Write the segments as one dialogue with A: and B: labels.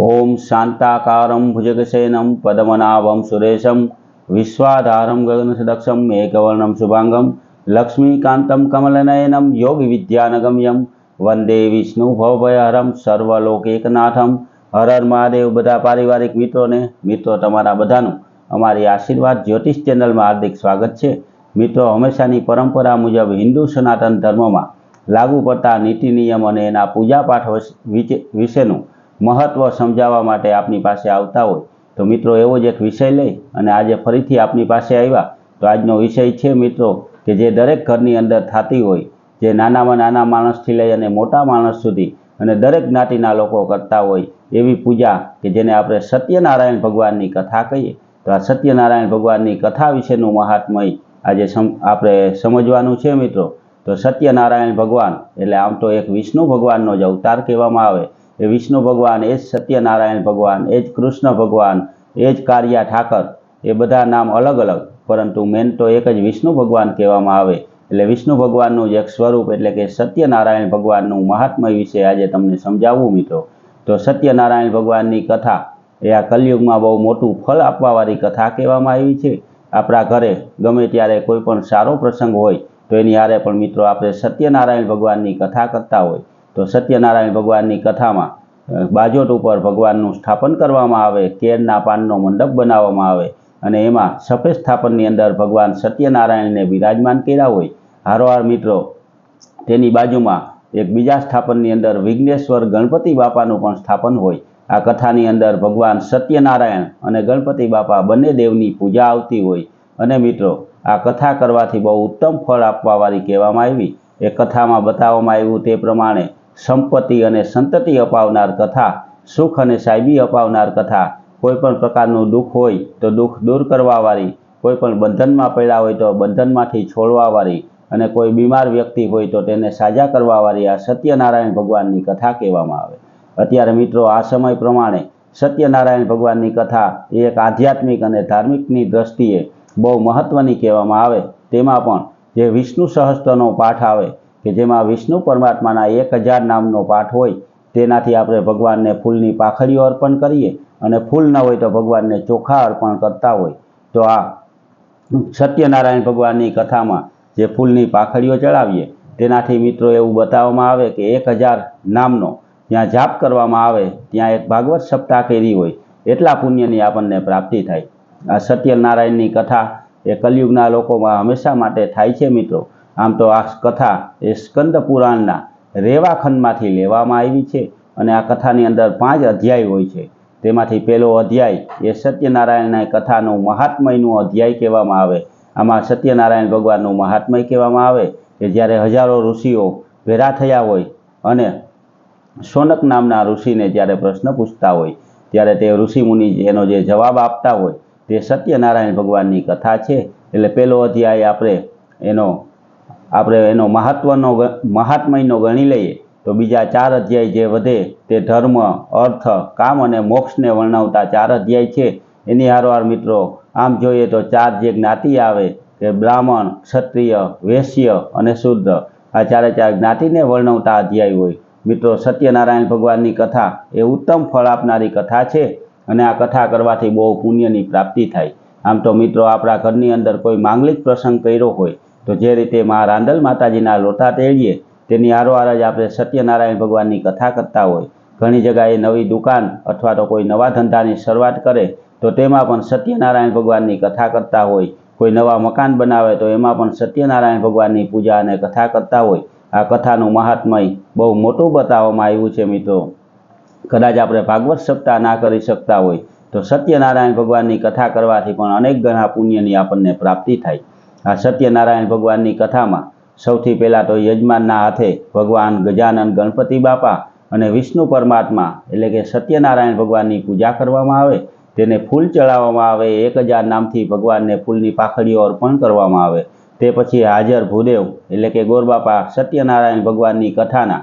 A: ઓમ શાંતાકારમ ભુજગશયનમ પદ્મનાભમ સુરેશમ વિશ્વાધારમ ગગનસદક્ષમ મેઘવર્ણમ શુભાંગમ લક્ષ્મીકાંતમ કમલનયનમ યોગ વિદ્યાનગમ્યમ વંદે વિષ્ણુ ભવભયહરમ સર્વલોકૈકનાથમ હર હર મહાદેવ બધા પારિવારિક મિત્રોને, મિત્રો તમારા બધાનું અમારી આશીર્વાદ જ્યોતિષ ચેનલમાં હાર્દિક સ્વાગત છે. મિત્રો, હંમેશાની પરંપરા મુજબ હિન્દુ સનાતન ધર્મમાં લાગુ પડતા નીતિ નિયમ અને એના પૂજાપાઠ પાઠ વિશેનું મહત્વ સમજાવવા માટે આપની પાસે આવતા હોય, તો મિત્રો એવો જ એક વિષય લઈ અને આજે ફરીથી આપની પાસે આવ્યા. તો આજનો વિષય છે મિત્રો કે જે દરેક ઘરની અંદર થતી હોય, જે નાનામાં નાના માણસથી લઈ અને મોટા માણસ સુધી અને દરેક જ્ઞાતિના લોકો કરતા હોય એવી પૂજા કે જેને આપણે સત્યનારાયણ ભગવાનની કથા કહીએ. તો આ સત્યનારાયણ ભગવાનની કથા વિશેનું મહાત્મય આજે સમ- આપણે સમજવાનું છે મિત્રો. તો સત્યનારાયણ ભગવાન, એટલે આમ તો એક વિષ્ણુ ભગવાનનો જ અવતાર કહેવામાં આવે. એ વિષ્ણુ ભગવાન, એ જ સત્યનારાયણ ભગવાન, એ જ કૃષ્ણ ભગવાન, એ જ કારિયા ઠાકર, એ બધા નામ અલગ અલગ. પરંતુ મેન તો એક જ વિષ્ણુ ભગવાન કહેવામાં આવે. એટલે વિષ્ણુ ભગવાનનું જ એક સ્વરૂપ એટલે કે સત્યનારાયણ ભગવાનનું મહાત્મય વિશે આજે તમને સમજાવવું મિત્રો. તો સત્યનારાયણ ભગવાનની કથા એ આ કલયુગમાં બહુ મોટું ફળ આપવાવાળી કથા કહેવામાં આવી છે. આપણા ઘરે ગમે ત્યારે કોઈ પણ સારો પ્રસંગ હોય તો એની હારે પણ મિત્રો આપણે સત્યનારાયણ ભગવાનની કથા કરતા હોય. તો સત્યનારાયણ ભગવાનની કથામાં બાજોટ ઉપર ભગવાનનું સ્થાપન કરવામાં આવે, કેળના પાનનો મંડપ બનાવવામાં આવે અને એમાં સફેદ સ્થાપનની અંદર ભગવાન સત્યનારાયણને બિરાજમાન કર્યા હોય. હારોહાર મિત્રો, તેની બાજુમાં એક બીજા સ્થાપનની અંદર વિઘ્નેશ્વર ગણપતિ બાપાનું પણ સ્થાપન હોય. આ કથાની અંદર ભગવાન સત્યનારાયણ અને ગણપતિ બાપા બંને દેવની પૂજા આવતી હોય. અને મિત્રો, આ કથા કરવાથી બહુ ઉત્તમ ફળ આપવાવાળી કહેવામાં આવી. એ કથામાં બતાવવામાં આવ્યું તે પ્રમાણે સંપત્તિ અને સંતતિ અપાવનાર કથા સુખ અને સાહેબી અપાવનાર કથા કોઈ પણ પ્રકારનું દુઃખ હોય તો દુઃખ દૂર કરવાવાળી, કોઈ પણ બંધનમાં પડ્યા હોય તો બંધનમાંથી છોડવાવાળી અને કોઈ બીમાર વ્યક્તિ હોય તો તેને સાજા કરવાવાળી આ સત્યનારાયણ ભગવાનની કથા કહેવામાં આવે. અત્યારે મિત્રો આ સમય પ્રમાણે સત્યનારાયણ ભગવાનની કથા એ એક આધ્યાત્મિક અને ધાર્મિકની દ્રષ્ટિએ બહુ મહત્ત્વની કહેવામાં આવે. તેમાં પણ જે વિષ્ણુ સહસ્ત્રનો પાઠ આવે કે જેમાં વિષ્ણુ પરમાત્માના એક હજાર નામનો પાઠ હોય, તેનાથી આપણે ભગવાનને ફૂલની પાખડીઓ અર્પણ કરીએ અને ફૂલ ન હોય તો ભગવાનને ચોખા અર્પણ કરતા હોય. તો આ સત્યનારાયણ ભગવાનની કથામાં જે ફૂલની પાખડીઓ ચડાવીએ, તેનાથી મિત્રો એવું બતાવવામાં આવે કે એક હજાર નામનો જ્યાં જાપ કરવામાં આવે, ત્યાં એક ભાગવત સપ્તાહ કરી હોય, એટલા પુણ્યની આપણને પ્રાપ્તિ થાય. આ સત્યનારાયણની કથા એ કલયુગના લોકોમાં હંમેશા માટે થાય છે મિત્રો. આમ તો આ કથા એ સ્કંદ પુરાણના રેવા ખંડમાંથી લેવામાં આવી છે અને આ કથાની અંદર પાંચ અધ્યાય હોય છે. તેમાંથી પહેલો અધ્યાય એ સત્યનારાયણના કથાનું મહાત્મયનું અધ્યાય કહેવામાં આવે. આમાં સત્યનારાયણ ભગવાનનું મહાત્મય કહેવામાં આવે કે જ્યારે હજારો ઋષિઓ ભેરા થયા હોય અને સોનક નામના ઋષિને જ્યારે પ્રશ્ન પૂછતા હોય, ત્યારે તે ઋષિ મુનિ એનો જે જવાબ આપતા હોય તે સત્યનારાયણ ભગવાનની કથા છે. એટલે પહેલો અધ્યાય આપણે એનો આપણે એનો મહત્વનો ગ- મહાત્મયનો ગણી લઈએ, તો બીજા ચાર અધ્યાય જે વધે તે ધર્મ, અર્થ, કામ અને મોક્ષને વર્ણવતા ચાર અધ્યાય છે. એની હારવાર મિત્રો, આમ જોઈએ તો ચાર જે જ્ઞાતિ આવે કે બ્રાહ્મણ, ક્ષત્રિય, વૈશ્ય અને શુદ્ધ. આ ચારે ચાર જ્ઞાતિને વર્ણવતા અધ્યાય હોય. મિત્રો, સત્યનારાયણ ભગવાનની કથા એ ઉત્તમ ફળ આપનારી કથા છે અને આ કથા કરવાથી બહુ પુણ્યની પ્રાપ્તિ થાય. આમ તો મિત્રો, આપણા ઘરની અંદર કોઈ માંગલિક પ્રસંગ કર્યો હોય તો જે રીતે મા રાંદલ માતાજીના લોટા તેડીએ, તેની આરોઆર જ આપણે સત્યનારાયણ ભગવાનની કથા કરતા હોય. ઘણી જગાએ નવી દુકાન અથવા તો કોઈ નવા ધંધાની શરૂઆત કરે, તો તેમાં પણ સત્યનારાયણ ભગવાનની કથા કરતા હોય. કોઈ નવા મકાન બનાવે, તો એમાં પણ સત્યનારાયણ ભગવાનની પૂજા અને કથા કરતા હોય. આ કથાનું મહાત્મય બહુ મોટું બતાવવામાં આવ્યું છે મિત્રો. કદાચ આપણે ભાગવત સપ્તાહ ના કરી શકતા હોય, તો સત્યનારાયણ ભગવાનની કથા કરવાથી પણ અનેક ગણા પુણ્યની આપણને પ્રાપ્તિ થાય. આ સત્યનારાયણ ભગવાનની કથામાં સૌથી પહેલાં તો યજમાનના હાથે ભગવાન ગજાનન ગણપતિ બાપા અને વિષ્ણુ પરમાત્મા એટલે કે સત્યનારાયણ ભગવાનની પૂજા કરવામાં આવે, તેને ફૂલ ચડાવવામાં આવે, એક હજાર નામથી ભગવાનને ફૂલની પાખડીઓ અર્પણ કરવામાં આવે. તે પછી હાજર ભૂદેવ એટલે કે ગોરબાપા સત્યનારાયણ ભગવાનની કથાના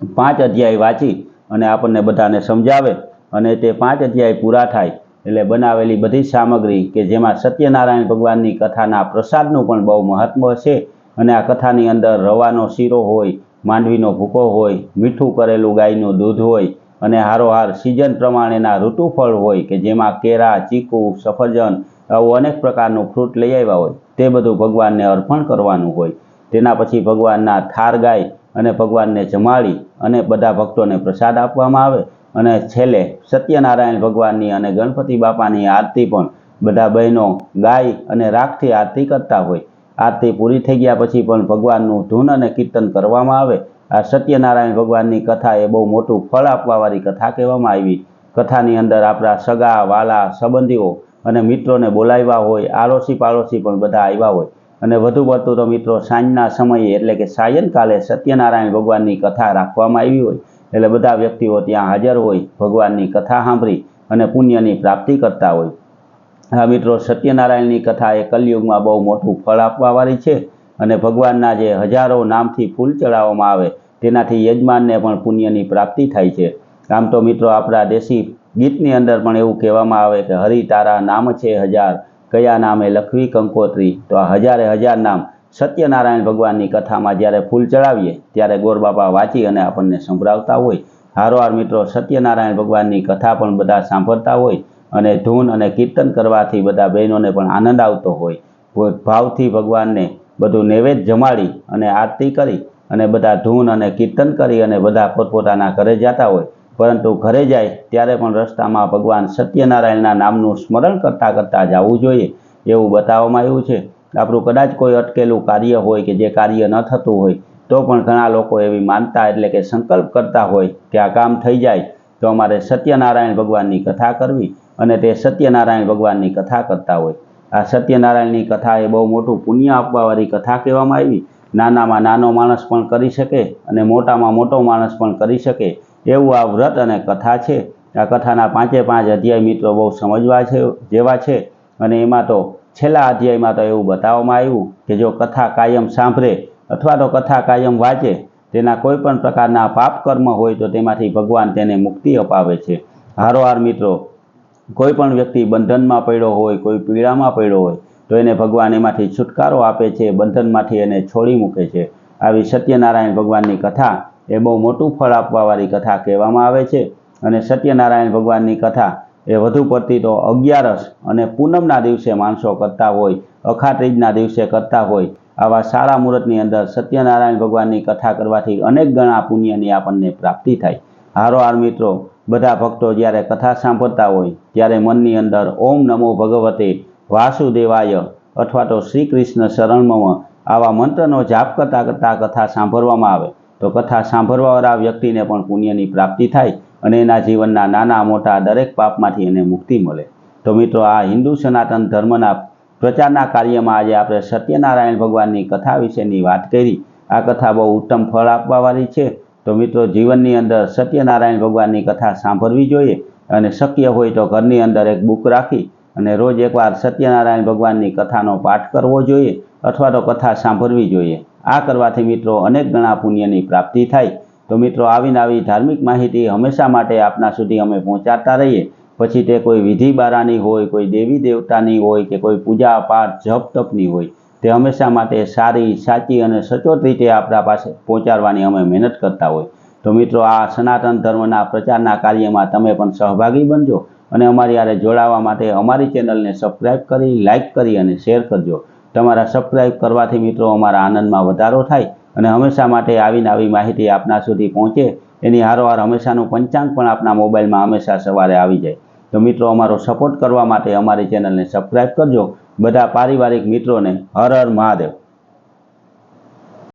A: પાંચ અધ્યાય વાંચી અને આપણને બધાને સમજાવે અને તે પાંચ અધ્યાય પૂરા થાય એટલે બનાવેલી બધી સામગ્રી કે જેમાં સત્યનારાયણ ભગવાનની કથાના પ્રસાદનું પણ બહુ મહત્ત્વ છે. અને આ કથાની અંદર રવાનો શીરો હોય, માંડવીનો ભૂકો હોય, મીઠું કરેલું ગાયનું દૂધ હોય, અને હારોહાર સિઝન પ્રમાણેના ઋતુફળ હોય કે જેમાં કેરા ચીકુ, સફરજન આવું અનેક પ્રકારનું ફ્રૂટ લઈ આવ્યા હોય, તે બધું ભગવાનને અર્પણ કરવાનું હોય. તેના પછી ભગવાનના થાર ગાય અને ભગવાનને જમાડી અને બધા ભક્તોને પ્રસાદ આપવામાં આવે. અને છેલ્લે સત્યનારાયણ ભગવાનની અને ગણપતિ બાપાની આરતી પણ બધા બહેનો ગાય અને રાખથી આરતી કરતા હોય. આરતી પૂરી થઈ ગયા પછી પણ ભગવાનનું ધૂન અને કીર્તન કરવામાં આવે. આ સત્યનારાયણ ભગવાનની કથા એ બહુ મોટું ફળ આપવાવાળી કથા કહેવામાં આવી. કથાની અંદર આપણા સગા, વાલા, સંબંધીઓ અને મિત્રોને બોલાવ્યા હોય આડોશી પાડોશી પણ બધા આવ્યા હોય. અને વધુ પડતું તો મિત્રો સાંજના સમયે એટલે કે સાયંકાલે સત્યનારાયણ ભગવાનની કથા રાખવામાં આવી હોય. એટલે બધા વ્યક્તિઓ ત્યાં હાજર હોય, ભગવાનની કથા સાંભળી અને પુણ્યની પ્રાપ્તિ કરતા હોય. હા મિત્રો, સત્યનારાયણની કથા એ કલયુગમાં બહુ મોટું ફળ આપવાવાળી છે અને ભગવાનના જે હજારો નામથી ફૂલ ચડાવવામાં આવે, તેનાથી યજમાનને પણ પુણ્યની પ્રાપ્તિ થાય છે. આમ તો મિત્રો, આપણા દેશી ગીતની અંદર પણ એવું કહેવામાં આવે કે હરિ તારા નામ છે હજાર, કયા નામે લખવી કંકોત્રી? તો આ હજારે હજાર નામ સત્યનારાયણ ભગવાનની કથામાં જ્યારે ફૂલ ચડાવીએ, ત્યારે ગોરબાપા વાંચી અને આપણને સંભળાવતા હોય. હારોહાર મિત્રો, સત્યનારાયણ ભગવાનની કથા પણ બધા સાંભળતા હોય અને ધૂન અને કીર્તન કરવાથી બધા બહેનોને પણ આનંદ આવતો હોય. ભાવથી ભગવાનને બધું નૈવેદ્ય જમાડી અને આરતી કરી અને બધા ધૂન અને કીર્તન કરી અને બધા પોતપોતાના ઘરે જતા હોય. પરંતુ ઘરે જાય ત્યારે પણ રસ્તામાં ભગવાન સત્યનારાયણના નામનું સ્મરણ કરતાં કરતાં જવું જોઈએ એવું બતાવવામાં આવ્યું છે. આપણું કદાચ કોઈ અટકેલું કાર્ય હોય કે જે કાર્ય ન થતું હોય, તો પણ ઘણા લોકો એવી માનતા એટલે કે સંકલ્પ કરતા હોય કે આ કામ થઈ જાય, તો અમારે સત્યનારાયણ ભગવાનની કથા કરવી અને તે સત્યનારાયણ ભગવાનની કથા કરતા હોય. આ સત્યનારાયણની કથા એ બહુ મોટું પુણ્ય આપવાવાળી કથા કહેવામાં આવી. નાનામાં નાનો માણસ પણ કરી શકે અને મોટામાં મોટો માણસ પણ કરી શકે એવું આ વ્રત અને કથા છે. આ કથાના પાંચે પાંચ અધ્યાય મિત્રો બહુ સમજવા છે, જેવા છે અને એમાં તો છેલ્લા અધ્યાયમાં તો એવું બતાવવામાં આવ્યું કે જો કથા કાયમ સાંભળે અથવા તો કથા કાયમ વાંચે, તેના કોઈ પણ પ્રકારના પાપ કર્મ હોય તો તેમાંથી ભગવાન તેને મુક્તિ અપાવે છે. હારોહાર મિત્રો, કોઈ પણ વ્યક્તિ બંધનમાં પડ્યો હોય, કોઈ પીડામાં પડ્યો હોય, તો એને ભગવાન એમાંથી છુટકારો આપે છે, બંધનમાંથી એને છોડી મૂકે છે. આવી સત્યનારાયણ ભગવાનની કથા એ બહુ મોટું ફળ આપવાવાળી કથા કહેવામાં આવે છે અને સત્યનારાયણ ભગવાનની કથા એ વધુ પડતી તો અગિયારસ અને પૂનમના દિવસે માણસો કરતા હોય, અખાત્રીજના દિવસે કરતા હોય. આવા સારા મુહૂર્તની અંદર સત્યનારાયણ ભગવાનની કથા કરવાથી અનેક ગણા પુણ્યની આપણને પ્રાપ્તિ થાય. હારો હાર મિત્રો, બધા ભક્તો જ્યારે કથા સાંભળતા હોય, ત્યારે મનની અંદર ઓમ નમો ભગવતે વાસુદેવાય અથવા તો શ્રી કૃષ્ણ શરણમાં આવા મંત્રનો જાપ કરતાં કરતાં કથા સાંભળવામાં આવે. તો કથા સાંભળવાવાળા વ્યક્તિને પણ પુણ્યની પ્રાપ્તિ થાય. અને એના જીવનના નાના મોટા દરેક પાપમાંથી એને મુક્તિ મળે. તો મિત્રો, આ હિન્દુ સનાતન ધર્મના પ્રચારના કાર્યમાં આજે આપણે સત્યનારાયણ ભગવાનની કથા વિશેની વાત કરી. આ કથા બહુ ઉત્તમ ફળ આપવાવાળી છે. તો મિત્રો, જીવનની અંદર સત્યનારાયણ ભગવાનની કથા સાંભળવી જોઈએ અને શક્ય હોય તો ઘરની અંદર એક બુક રાખી અને રોજ એકવાર સત્યનારાયણ ભગવાનની કથાનો પાઠ કરવો જોઈએ અથવા તો કથા સાંભળવી જોઈએ. આ કરવાથી મિત્રો, અનેક ગણા પુણ્યની પ્રાપ્તિ થાય. તો મિત્રો, આવીને આવી ધાર્મિક માહિતી હંમેશા માટે આપના સુધી અમે પહોંચાડતા રહીએ. પછી તે કોઈ વિધિ બારાની હોય, કોઈ દેવી દેવતાની હોય કે કોઈ પૂજા પાઠ, જપ તપની હોય, તે હંમેશા માટે સારી, સાચી અને સચોટ રીતે આપણા પાસે પહોંચાડવાની અમે મહેનત કરતા હોય. તો મિત્રો, આ સનાતન ધર્મના પ્રચારના કાર્યમાં તમે પણ સહભાગી બનજો અને અમારી યારે જોડાવા માટે અમારી ચેનલને સબસ્ક્રાઈબ કરી, લાઇક કરી અને શેર કરજો. તમારા સબસ્ક્રાઈબ કરવાથી મિત્રો અમારા આનંદમાં વધારો થાય. અને હંમેશા માટે આવીને આવી માહિતી આપના સુધી પહોંચે. એની હારોહાર હંમેશાનું પંચાંગ પણ આપના મોબાઈલમાં હંમેશા સવારે આવી જાય. તો મિત્રો, અમારો સપોર્ટ કરવા માટે અમારી ચેનલને સબસ્ક્રાઈબ કરજો. બધા પારિવારિક મિત્રોને હર હર મહાદેવ.